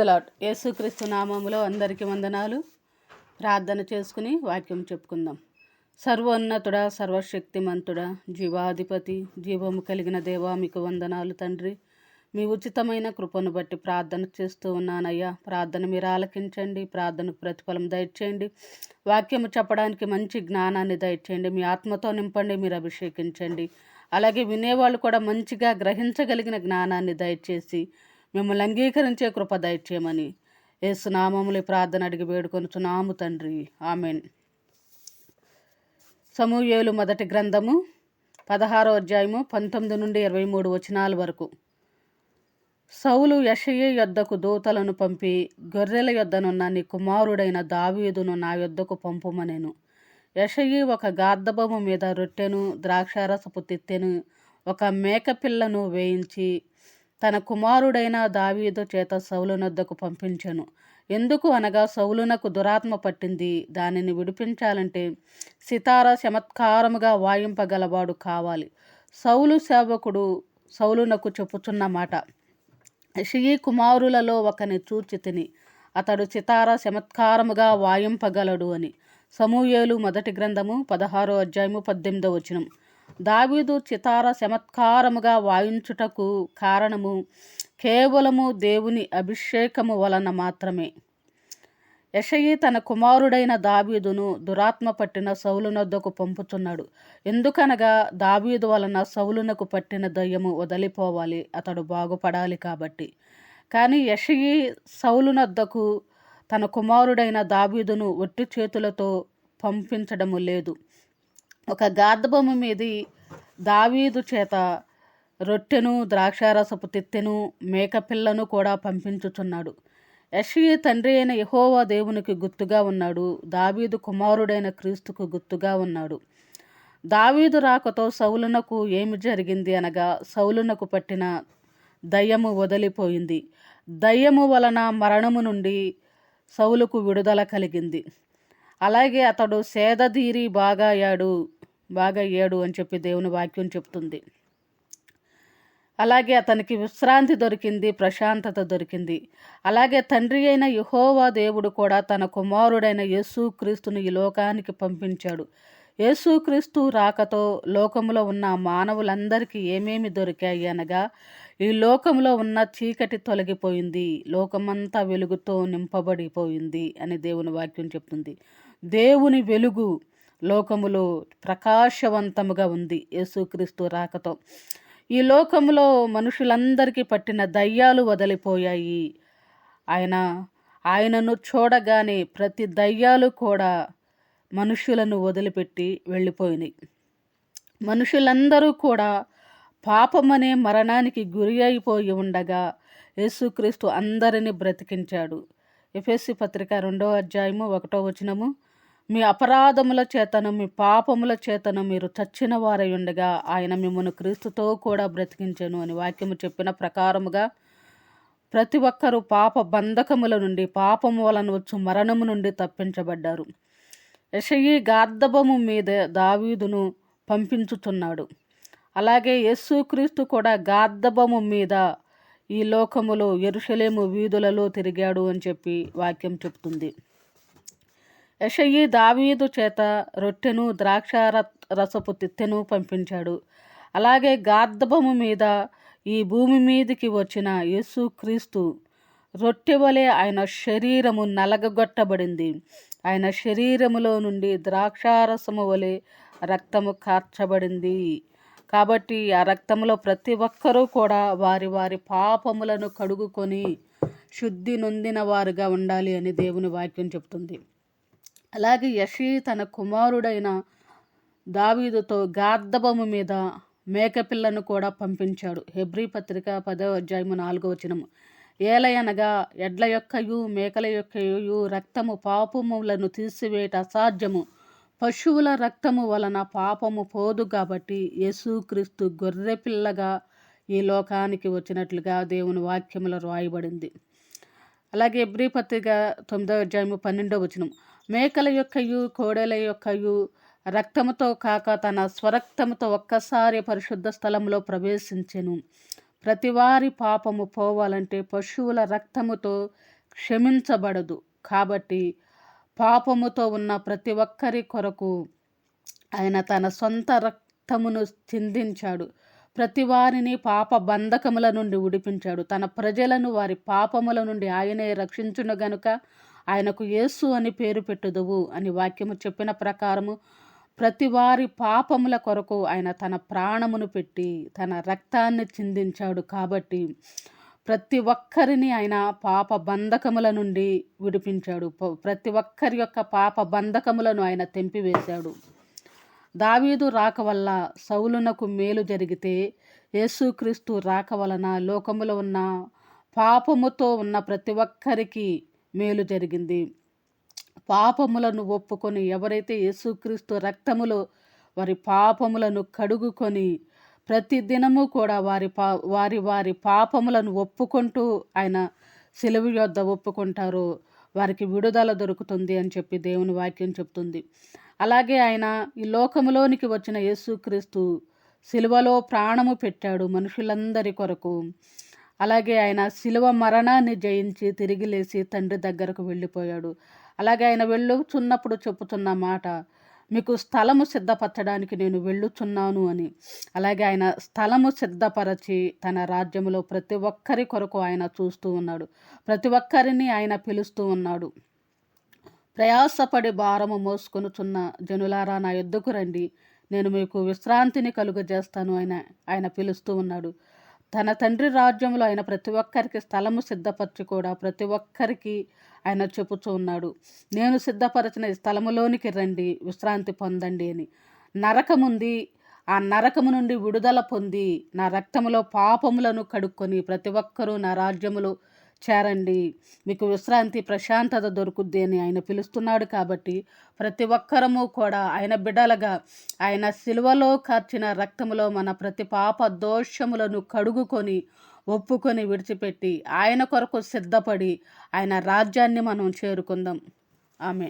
The యేసుక్రీస్తు నామములో అందరికీ వందనాలు. ప్రార్థన చేసుకుని వాక్యం చెప్పుకుందాం. సర్వోన్నతుడా సర్వశక్తిమంతుడా జీవాధిపతి జీవము కలిగిన దేవా మీకు వందనాలు తండ్రి. మీ ఉచితమైన కృపను బట్టి ప్రార్థన చేస్తూ ఉన్నానయ్యా. ప్రార్థన మీరు ఆలకించండి. ప్రార్థనకు ప్రతిఫలం దయచేయండి. వాక్యము చెప్పడానికి మంచి జ్ఞానాన్ని దయచేయండి. మీ ఆత్మతో నింపండి. మీరు అభిషేకించండి. అలాగే వినేవాళ్ళు కూడా మంచిగా గ్రహించగలిగిన జ్ఞానాన్ని దయచేసి మిమ్మల్ని అంగీకరించే కృప దయచేయమని ఏసునామములు ఈ ప్రార్థన అడిగి వేడుకొనుచున్నాము తండ్రి. ఆమెన్. సమూయేలు మొదటి గ్రంథము పదహారో అధ్యాయము పంతొమ్మిది నుండి ఇరవై మూడు వచనాల వరకు. సౌలు యషయ యొద్దకు దూతలను పంపి గొర్రెల యొద్దనున్న నీ కుమారుడైన దావీదును నా యొద్దకు పంపుమనెను. యషయి ఒక గార్ధబొమ్మ మీద రొట్టెను ద్రాక్షారసపు తిత్తెను ఒక మేకపిల్లను వేయించి తన కుమారుడైన దావీదు చేత సౌలునొద్దకు పంపించెను. ఎందుకు అనగా సౌలునకు దురాత్మ పట్టింది దానిని విడిపించాలంటే సితార చమత్కారముగా వాయింపగలవాడు కావాలి. సౌలు సేవకుడు సౌలునకు చెప్పుచున్న మాట షియీ కుమారులలో ఒకని చూచి తిని అతడు చితార చమత్కారముగా వాయింపగలడు అని. సమూయేలు మొదటి గ్రంథము పదహారో అధ్యాయము పద్దెనిమిదో వచనం. దావీదు చితార చమత్కారముగా వాయించుటకు కారణము కేవలము దేవుని అభిషేకము వలన మాత్రమే. యషయి తన కుమారుడైన దావీదును దురాత్మ పట్టిన సౌలునొద్దకు పంపుతున్నాడు ఎందుకనగా దావీదు వలన సౌలునకు పట్టిన దయ్యము వదిలిపోవాలి అతడు బాగుపడాలి కాబట్టి. కానీ యషయి సౌలునొద్దకు తన కుమారుడైన దావీదును ఒట్టి చేతులతో పంపించడము లేదు. ఒక గాధబొమ్మ మీది దావీదు చేత రొట్టెను ద్రాక్షారసపు తిత్తెను మేకపిల్లను కూడా పంపించుచున్నాడు. యషి తండ్రి అయిన యహోవా దేవునికి గుర్తుగా ఉన్నాడు. దావీదు కుమారుడైన క్రీస్తుకు గుర్తుగా ఉన్నాడు. దావీదు రాకతో సౌలునకు ఏమి జరిగింది అనగా సౌలునకు పట్టిన దయ్యము వదిలిపోయింది. దయ్యము వలన మరణము నుండి సౌలుకు విడుదల కలిగింది. అలాగే అతడు సేదధీరి బాగా అయ్యాడు బాగా అయ్యాడు అని చెప్పి దేవుని వాక్యం చెప్తుంది. అలాగే అతనికి విశ్రాంతి దొరికింది ప్రశాంతత దొరికింది. అలాగే తండ్రి అయిన యహోవా దేవుడు కూడా తన కుమారుడైన యేసుక్రీస్తును ఈ లోకానికి పంపించాడు. యేసుక్రీస్తు రాకతో లోకంలో ఉన్న మానవులందరికీ ఏమేమి దొరికాయి అనగా ఈ లోకంలో ఉన్న చీకటి తొలగిపోయింది లోకమంతా వెలుగుతో నింపబడిపోయింది అని దేవుని వాక్యం చెప్తుంది. దేవుని వెలుగు లోకములో ప్రకాశవంతముగా ఉంది. యేసుక్రీస్తు రాకతో ఈ లోకంలో మనుషులందరికీ పట్టిన దయ్యాలు వదిలిపోయాయి. ఆయన ఆయనను చూడగానే ప్రతి దయ్యాలు కూడా మనుషులను వదిలిపెట్టి వెళ్ళిపోయినాయి. మనుషులందరూ కూడా పాపమనే మరణానికి గురి అయిపోయి ఉండగా యేసుక్రీస్తు అందరిని బ్రతికించాడు. ఎఫ్ఎస్సి పత్రిక రెండో అధ్యాయము ఒకటో వచనము మీ అపరాధముల చేతను మీ పాపముల చేతను మీరు చచ్చిన వారై ఉండగా ఆయన మిమ్మల్ని క్రీస్తుతో కూడా బ్రతికించను అని వాక్యము చెప్పిన ప్రకారముగా ప్రతి ఒక్కరూ పాప బంధకముల నుండి పాపము వలన వచ్చు మరణము నుండి తప్పించబడ్డారు. యషయి గార్ధబము మీద దావీదును పంపించుచున్నాడు. అలాగే యేసుక్రీస్తు కూడా గార్ధబము మీద ఈ లోకములో ఎరుషలేము వీధులలో తిరిగాడు అని చెప్పి వాక్యం చెప్తుంది. యషయి దావీదు చేత రొట్టెను ద్రాక్ష రసపు తిత్తెను పంపించాడు. అలాగే గార్ధబము మీద ఈ భూమి మీదికి వచ్చిన యేసుక్రీస్తు రొట్టె వలె ఆయన శరీరము నలగగొట్టబడింది. ఆయన శరీరములో నుండి ద్రాక్షారసము వలె రక్తము కార్చబడింది. కాబట్టి ఆ రక్తంలో ప్రతి ఒక్కరూ కూడా వారి వారి పాపములను కడుగుకొని శుద్ధి నొందిన వారుగా ఉండాలి అని దేవుని వాక్యం చెప్తుంది. అలాగే యషి తన కుమారుడైన దావీదుతో గార్ధబము మీద మేకపిల్లను కూడా పంపించాడు. హెబ్రి పత్రిక పదో అధ్యాయము నాలుగో వచనము. ఏలయనగా ఎడ్ల యొక్కయు మేకల యొక్కయు రక్తము పాపములను తీసివేయట అసాధ్యము. పశువుల రక్తము వలన పాపము పోదు కాబట్టి యేసుక్రీస్తు గొర్రెపిల్లగా ఈ లోకానికి వచ్చినట్లుగా దేవుని వాక్యములో రాయబడింది. అలాగే ఎబ్రి పత్రిక తొమ్మిదో అధ్యాయము పన్నెండో వచనం మేకల యొక్కయు కోడెల యొక్కయు రక్తముతో కాక తన స్వరక్తముతో ఒక్కసారి పరిశుద్ధ స్థలంలో ప్రవేశించెను. ప్రతివారి పాపము పోవాలంటే పశువుల రక్తముతో క్షమించబడదు. కాబట్టి పాపముతో ఉన్న ప్రతి ఒక్కరి కొరకు ఆయన తన సొంత రక్తమును చిందించాడు. ప్రతి వారిని పాప బంధకముల నుండి ఉడిపించాడు తన ప్రజలను వారి పాపముల నుండి ఆయనే రక్షించును గనుక ఆయనకు యేసు అని పేరు పెట్టుదువు అని వాక్యము చెప్పిన ప్రకారము ప్రతి వారి పాపముల కొరకు ఆయన తన ప్రాణమును పెట్టి తన రక్తాన్ని చిందించాడు కాబట్టి ప్రతి ఒక్కరిని ఆయన పాప బంధకముల నుండి విడిపించాడు. ప్రతి ఒక్కరి యొక్క పాప బంధకములను ఆయన తెంపివేశాడు. దావీదు రాక వల్ల సౌలునకు మేలు జరిగితే యేసుక్రీస్తు రాక వలన లోకములో ఉన్న పాపముతో ఉన్న ప్రతి ఒక్కరికి మేలు జరిగింది. పాపములను ఒప్పుకొని ఎవరైతే యేసుక్రీస్తు రక్తములో వారి పాపములను కడుగుకొని ప్రతి దినము కూడా వారి పా వారి వారి పాపములను ఒప్పుకుంటూ ఆయన సెలవు యొద్ద ఒప్పుకుంటారో. వారికి విడుదల దొరుకుతుంది అని చెప్పి దేవుని వాక్యం చెప్తుంది. అలాగే ఆయన ఈ లోకములోనికి వచ్చిన యేసుక్రీస్తు సిలువలో ప్రాణము పెట్టాడు మనుషులందరి కొరకు. అలాగే ఆయన శిలువ మరణాన్ని జయించి తిరిగి లేచి తండ్రి దగ్గరకు వెళ్ళిపోయాడు. అలాగే ఆయన వెళ్ళుచున్నప్పుడు చెప్పుతున్న మాట మీకు స్థలము సిద్ధపరచడానికి నేను వెళ్ళుచున్నాను అని. అలాగే ఆయన స్థలము సిద్ధపరచి తన రాజ్యములో ప్రతి ఒక్కరి కొరకు ఆయన చూస్తూ ఉన్నాడు. ప్రతి ఒక్కరిని ఆయన పిలుస్తూ ఉన్నాడు. ప్రయాసపడి భారము మోసుకొనుచున్న జనులారా నా ఎద్దుకు రండి. నేను మీకు విశ్రాంతిని కలుగజేస్తాను ఆయన ఆయన పిలుస్తూ ఉన్నాడు. తన తండ్రి రాజ్యంలో ఆయన ప్రతి ఒక్కరికి స్థలము సిద్ధపరచి కూడా ప్రతి ఒక్కరికి ఆయన చెప్పుచూ ఉన్నాడు. నేను సిద్ధపరచిన స్థలములోనికి రండి విశ్రాంతి పొందండి అని. నరకముంది ఆ నరకము నుండి విడుదల పొంది నా రక్తములో పాపములను కడుక్కొని ప్రతి ఒక్కరూ నా రాజ్యములో చేరండి మీకు విశ్రాంతి ప్రశాంతత దొరుకుద్ది అని ఆయన పిలుస్తున్నాడు కాబట్టి ప్రతి ఒక్కరము కూడా ఆయన బిడలగా ఆయన సిలువలో కార్చిన రక్తములో మన ప్రతి పాప దోషములను కడుగుకొని ఒప్పుకొని విడిచిపెట్టి ఆయన కొరకు సిద్ధపడి ఆయన రాజ్యాన్ని మనం చేరుకుందాం. ఆమె